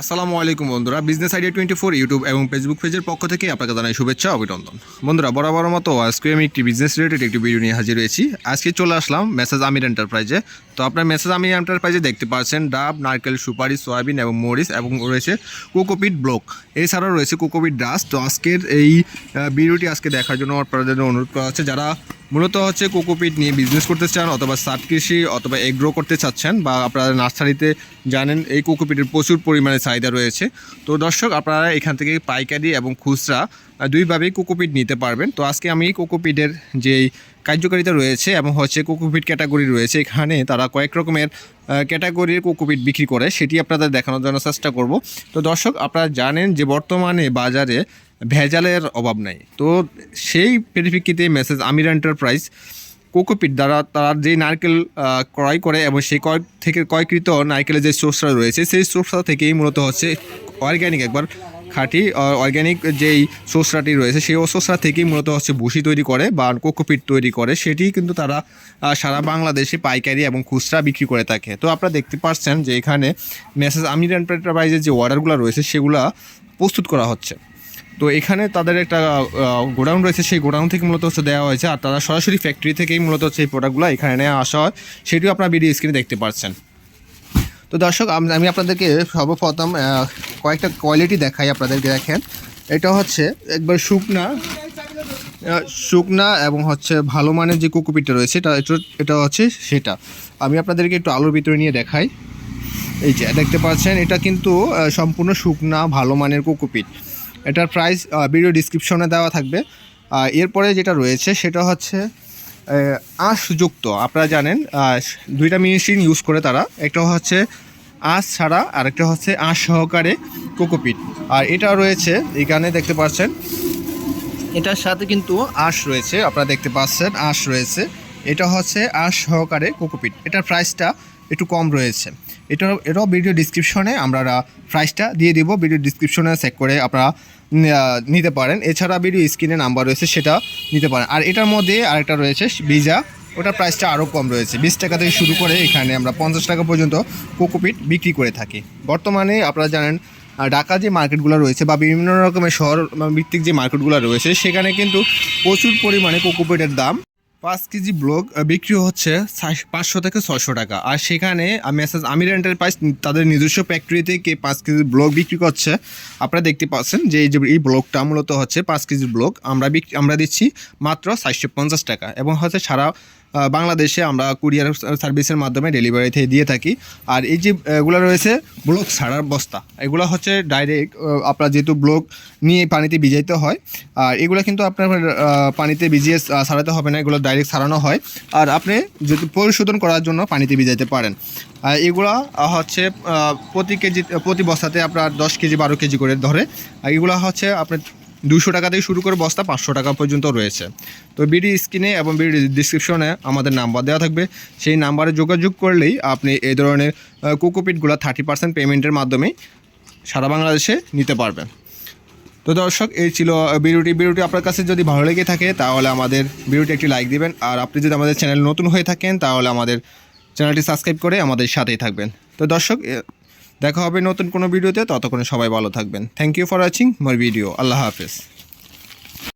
আসসালামু আলাইকুম বন্ধুরা business idea twenty four YouTube এবং ফেসবুক পেজের পক্ষ থেকে আপনাকে জানাই শুভেচ্ছা, অভিনন্দন। বন্ধুরা, বরাবর মতো আজকে আমি একটি বিজনেস রিলেটেড একটি ভিডিও নিয়ে হাজির হয়েছি। আজকে চলে আসলাম মেসেজ আমির এন্টারপ্রাইজে তো আপনার মেসেজ আমির এন্টারপ্রাইজে দেখতে পাচ্ছেন ডাব, নারকেল, সুপারি, সয়াবিন এবং মরিচ এবং রয়েছে কোকোপিট ব্লক। এছাড়াও রয়েছে কোকোপিট ডাস্ট। তো আজকের এই ভিডিওটি আজকে দেখার জন্য আমার অনুরোধ করা হচ্ছে, যারা মূলত হচ্ছে কোকোপিট নিয়ে বিজনেস করতে চান অথবা সাত কৃষি অথবা এগ্রো করতে চাচ্ছেন বা আপনারা নার্সারিতে জানেন, এই কোকোপিটের প্রচুর পরিমাণে চাহিদা রয়েছে। তো দর্শক, আপনারা এখান থেকে পাইকারি এবং খুচরা দুইভাবেই কোকোপিট নিতে পারবেন। তো আজকে আমি কোকোপিটের যেই কার্যকারিতা রয়েছে এবং হচ্ছে কোকোপিট ক্যাটাগরি রয়েছে, এখানে তারা কয়েক রকমের ক্যাটাগরির কোকোপিট বিক্রি করে, সেটি আপনাদের দেখানোর জন্য চেষ্টা করব। তো দর্শক, আপনারা জানেন যে বর্তমানে বাজারে ভেজালের অভাব নাই। তো সেই পরিপ্রেক্ষিতে মেসেজ আমির এন্টারপ্রাইজ কোকোপিট দ্বারা তারা যে নারকেল ক্রয় করে এবং সেই ক্রয় থেকে ক্রয়কৃত নারকেলের যে সোর্সটা রয়েছে, সেই সোর্সটা থেকেই মূলত হচ্ছে অর্গ্যানিক একবার খাঁটি অর্গ্যানিক যেই সোর্সটাটি রয়েছে, সেই সোর্সটা থেকেই মূলত হচ্ছে ভুসি তৈরি করে বা কোকোপিট তৈরি করে। সেটি কিন্তু তারা সারা বাংলাদেশে পাইকারি এবং খুচরা বিক্রি করে থাকে। তো আপনারা দেখতে পাচ্ছেন যে এখানে মেসেজ আমির এন্টারপ্রাইজের যে অর্ডারগুলো রয়েছে, সেগুলা প্রস্তুত করা হচ্ছে। তো এখানে তাদের একটা গোডাউন রয়েছে। সেই গোডাউন থেকে মূলত হচ্ছে দেওয়া হয়েছে। আর তারা সরাসরি ফ্যাক্টরি থেকেই মূলত হচ্ছে এই প্রোডাক্টগুলো এখানে নিয়ে আসা হয়। সেটিও আপনার ভিডিও স্ক্রিনে দেখতে পাচ্ছেন। তো দর্শক, আমি আপনাদেরকে সর্বপ্রথম কয়েকটা কোয়ালিটি দেখাই আপনাদেরকে, দেখেন। এটা হচ্ছে একবার শুকনা শুকনা এবং হচ্ছে ভালো মানের যে কোকোপিটটা রয়েছে, এটা এটা- এটা হচ্ছে সেটা। আমি আপনাদেরকে একটু আলোর ভিতরে নিয়ে দেখাই। এই যে, দেখতে পাচ্ছেন, এটা কিন্তু সম্পূর্ণ শুকনা, ভালো মানের কোকোপিট এটার প্রাইস ভিডিও ডিসক্রিপশনে দেওয়া থাকবে। এরপরে যেটা রয়েছে সেটা হচ্ছে আঁশযুক্ত আপনারা জানেন দুইটা মেশিন ইউজ করে তারা। একটা হচ্ছে আঁশ ছাড়া আর একটা হচ্ছে আঁশ সহকারে কোকোপিট। আর এটা রয়েছে, এখানে দেখতে পাচ্ছেন, এটার সাথে কিন্তু আঁশ রয়েছে, আপনারা দেখতে পাচ্ছেন, আঁশ রয়েছে। এটা হচ্ছে আঁশ সহকারে কোকোপিট। এটার প্রাইসটা একটু কম রয়েছে। এটা এটাও ভিডিও ডিসক্রিপশনে আমরা প্রাইসটা দিয়ে দিব। ভিডিও ডিসক্রিপশনে চেক করে আপনারা নিতে পারেন। এছাড়া ভিডিও স্ক্রিনে নাম্বার রয়েছে, সেটা নিতে পারেন। আর এটার মধ্যে আরেকটা রয়েছে ভিজা ওটার প্রাইসটা আরও কম রয়েছে। বিশ টাকা থেকে শুরু করে এখানে আমরা পঞ্চাশ টাকা পর্যন্ত কোকোপিট বিক্রি করে থাকি। বর্তমানে আপনারা জানেন ঢাকা যে মার্কেটগুলো রয়েছে বা বিভিন্ন রকমের শহর ভিত্তিক যে মার্কেটগুলো রয়েছে, সেখানে কিন্তু প্রচুর পরিমাণে কোকোপিটের দাম পাঁচ কেজি ব্লক বিক্রি হচ্ছে পাঁচশো থেকে ছশো টাকা। আর সেখানে মেসেজ আমির এন্টারপ্রাইজ তাদের নিজস্ব ফ্যাক্টরি কে পাঁচ কেজি ব্লক বিক্রি করছে। আপনারা দেখতে পাচ্ছেন যে এই যে এই ব্লকটা মূলত হচ্ছে পাঁচ কেজি ব্লক আমরা বিক্রি আমরা দিচ্ছি মাত্র চারশো পঞ্চাশ টাকা এবং হচ্ছে সারা বাংলাদেশে আমরা কুরিয়ার সার্ভিসের মাধ্যমে ডেলিভারিতে দিয়ে থাকি। আর এই যে এগুলো রয়েছে, ব্লক ছাড়ার বস্তা। এগুলো হচ্ছে ডাইরেক্ট আপনার যেহেতু ব্লক নিয়ে পানিতে ভিজাইতে হয়, আর এগুলো কিন্তু আপনার পানিতে ভিজিয়ে ছাড়াতে হবে না, এগুলো ডাইরেক্ট ছাড়ানো হয়। আর আপনি যদি পরিশোধন করার জন্য পানিতে ভিজাইতে পারেন। আর এগুলো হচ্ছে প্রতি কেজি, প্রতি বস্তাতে আপনার দশ কেজি, বারো কেজি করে ধরে। এগুলো হচ্ছে আপনার দুশো টাকা থেকে শুরু করে বস্তা পাঁচশো টাকা পর্যন্ত রয়েছে। তো বিডি স্ক্রিনে এবং বিডি ডিসক্রিপশনে আমাদের নাম্বার দেওয়া থাকবে। সেই নাম্বারে যোগাযোগ করলেই আপনি এই ধরনের কোকোপিটগুলো থার্টি পার্সেন্ট পেমেন্টের মাধ্যমেই সারা বাংলাদেশে নিতে পারবেন। তো দর্শক, এই ছিল ভিডিওটি। ভিডিওটি আপনার কাছে যদি ভালো লেগে থাকে, তাহলে আমাদের ভিডিওটি একটি লাইক দিবেন। আর আপনি যদি আমাদের চ্যানেল নতুন হয়ে থাকেন, তাহলে আমাদের চ্যানেলটি সাবস্ক্রাইব করে আমাদের সাথেই থাকবেন। তো দর্শক দেখা হবে নতুন কোনো ভিডিওতে, ততক্ষণে সবাই ভালো থাকবেন। Thank you for watching more video আল্লাহ হাফেজ।